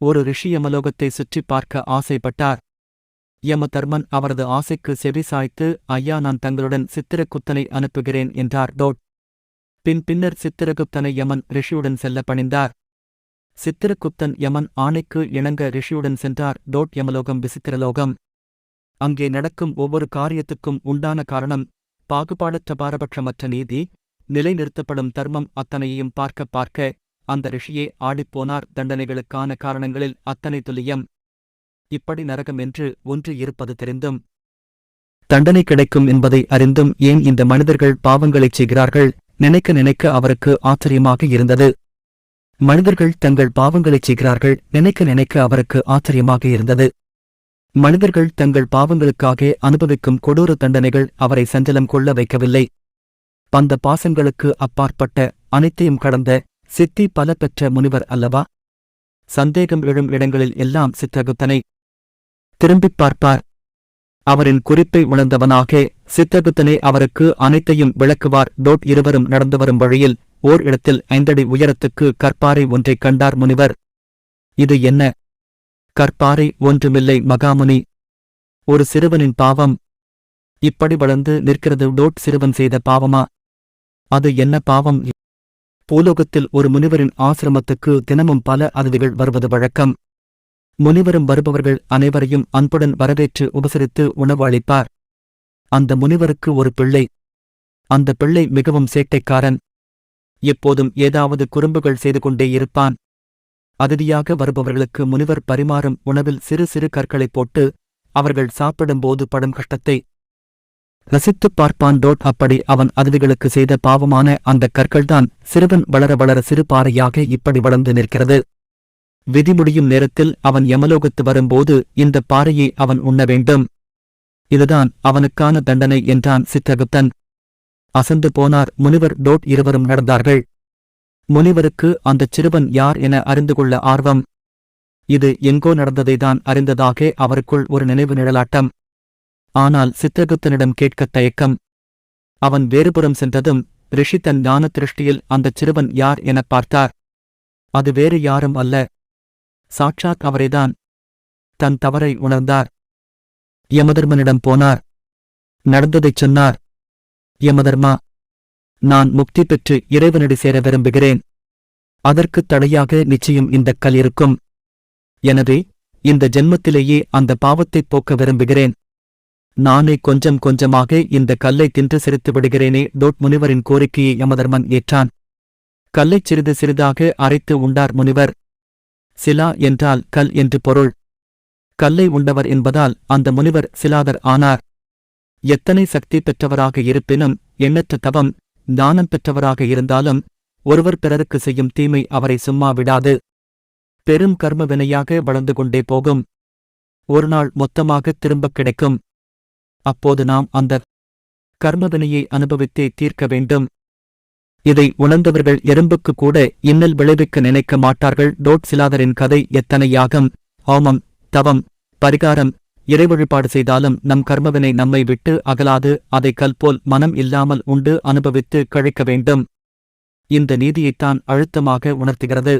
ஒரு ரிஷி யமலோகத்தை சுற்றிப் பார்க்க ஆசைப்பட்டார். யமதர்மன் அவரது ஆசைக்கு செவி சாய்த்து ஐயா நான் தங்களுடன் சித்திரகுத்தனை அனுப்புகிறேன் என்றார் டோட் பின் பின்னர் சித்திரகுப்தனை யமன் ரிஷியுடன் செல்ல பணிந்தார். சித்திரகுப்தன் யமன் ஆணைக்கு இணங்க ரிஷியுடன் சென்றார். டோட் யமலோகம் விசித்திரலோகம். அங்கே நடக்கும் ஒவ்வொரு காரியத்துக்கும் உண்டான காரணம் பாகுபாடற்ற பாரபட்சமற்ற நீதி நிலைநிறுத்தப்படும் தர்மம் அத்தனையையும் பார்க்க பார்க்க அந்த ரிஷியே ஆடிப்போனார். தண்டனைகளுக்கான காரணங்களில் அத்தனை துல்லியம். இப்படி நரகம் என்று ஒன்று இருப்பது தெரிந்தும் தண்டனை கிடைக்கும் என்பதை அறிந்தும் ஏன் இந்த மனிதர்கள் பாவங்களைச் செய்கிறார்கள்? நினைக்க நினைக்க அவருக்கு ஆச்சரியமாக இருந்தது. மனிதர்கள் தங்கள் பாவங்களைச் செய்கிறார்கள். நினைக்க நினைக்க அவருக்கு ஆச்சரியமாக இருந்தது. மனிதர்கள் தங்கள் பாவங்களுக்காக அனுபவிக்கும் கொடூர தண்டனைகள் அவரை சஞ்சலம் கொள்ள வைக்கவில்லை. பந்த பாசங்களுக்கு அப்பாற்பட்ட அனைத்தையும் கடந்த சித்தி பல பெற்ற முனிவர் அல்லவா? சந்தேகம் எழும் இடங்களில் எல்லாம் சித்தகுத்தனை திரும்பிப் பார்ப்பார். அவரின் குறிப்பை உணர்ந்தவனாக சித்தகுத்தனை அவருக்கு அனைத்தையும் விளக்குவார். டோட் இருவரும் நடந்து வரும் வழியில் ஓர் இடத்தில் ஐந்தடி உயரத்துக்கு கற்பாறை ஒன்றைக் கண்டார் முனிவர். இது என்ன? கற்பாறை ஒன்றுமில்லை மகாமுனி. ஒரு சிறுவனின் பாவம். இப்படி வளர்ந்து நிற்கிறது டோட் சிறுவன் செய்த பாவமா? அது என்ன பாவம்? பூலோகத்தில் ஒரு முனிவரின் ஆசிரமத்துக்கு தினமும் பல அதிதிகள் வருவது வழக்கம். முனிவரும் வருபவர்கள் அனைவரையும் அன்புடன் வரவேற்று உபசரித்து உணவு அளிப்பார். அந்த முனிவருக்கு ஒரு பிள்ளை. அந்த பிள்ளை மிகவும் சேட்டைக்காரன். எப்போதும் ஏதாவது குறும்புகள் செய்து கொண்டே இருப்பான். அதிதியாக வருபவர்களுக்கு முனிவர் பரிமாறும் உணவில் சிறு சிறு கற்களைப் போட்டு அவர்கள் சாப்பிடும்போது படும் கஷ்டத்தை ரசித்துப் பார்ப்பான் டோட் அப்படி அவன் அதிதிகளுக்கு செய்த பாவமான அந்த கற்கள்தான் சிறுவன் வளர வளர சிறு பாறையாக இப்படி வளர்ந்து நிற்கிறது. விதி முடியும் நேரத்தில் அவன் யமலோகத்து வரும்போது இந்த பாறையை அவன் உண்ண வேண்டும். இதுதான் அவனுக்கான தண்டனை என்றான் சித்தகுப்தன். அசந்து போனார் முனிவர் டோட் இருவரும் நடந்தார்கள். முனிவருக்கு அந்தச் சிறுவன் யார் என அறிந்து கொள்ள ஆர்வம். இது எங்கோ நடந்ததைதான் அறிந்ததாக அவருக்குள் ஒரு நினைவு நிழலாட்டம். ஆனால் சித்திரகுப்தனிடம் கேட்கத் தயக்கம். அவன் வேறுபுறம் சென்றதும் ரிஷி தன் ஞான திருஷ்டியில் அந்தச் சிறுவன் யார் எனப் பார்த்தார். அது வேறு யாரும் அல்ல. சாட்சாத் அவரேதான். தன் தவறை உணர்ந்தார். யமதர்மனிடம் போனார். நடந்ததைச் சொன்னார். யமதர்மா நான் முக்தி பெற்று இறைவனடி சேர விரும்புகிறேன். அதற்குத் தடையாக நிச்சயம் இந்தக் கல் இருக்கும். எனவே இந்த ஜென்மத்திலேயே அந்த பாவத்தைப் போக்க விரும்புகிறேன். நானே கொஞ்சம் கொஞ்சமாக இந்த கல்லை தின்று சிரித்து விடுகிறேனே டோட் முனிவரின் கோரிக்கையை யமதர்மன் ஏற்றான். கல்லைச் சிறிது சிறிதாக அரைத்து உண்டார் முனிவர். சிலா என்றால் கல் என்று பொருள். கல்லை உண்டவர் என்பதால் அந்த முனிவர் சிலாதர் ஆனார். எத்தனை சக்தி பெற்றவராக இருப்பினும் எண்ணற்ற தவம் தானம் பெற்றவராக இருந்தாலும் ஒருவர் பிறருக்கு செய்யும் தீமை அவரை சும்மா விடாது. பெரும் கர்ம வினையாக வளர்ந்து கொண்டே போகும். ஒருநாள் மொத்தமாக திரும்பக் கிடைக்கும். அப்போது நாம் அந்த கர்மவினையை அனுபவித்தே தீர்க்க வேண்டும். இதை உணர்ந்தவர்கள் எறும்புக்கு கூட இன்னல் விளைவிக்க நினைக்க மாட்டார்கள். டோட் சிலாதரின் கதை எத்தனை யாகம் ஹோமம் தவம் பரிகாரம் இறை வழிபாடு செய்தாலும் நம் கர்மவினை நம்மை விட்டு அகலாது. அதை கல்போல் மனம் இல்லாமல் உண்டு அனுபவித்து கழிக்க வேண்டும். இந்த நீதியைத்தான் அழுத்தமாக உணர்த்துகிறது.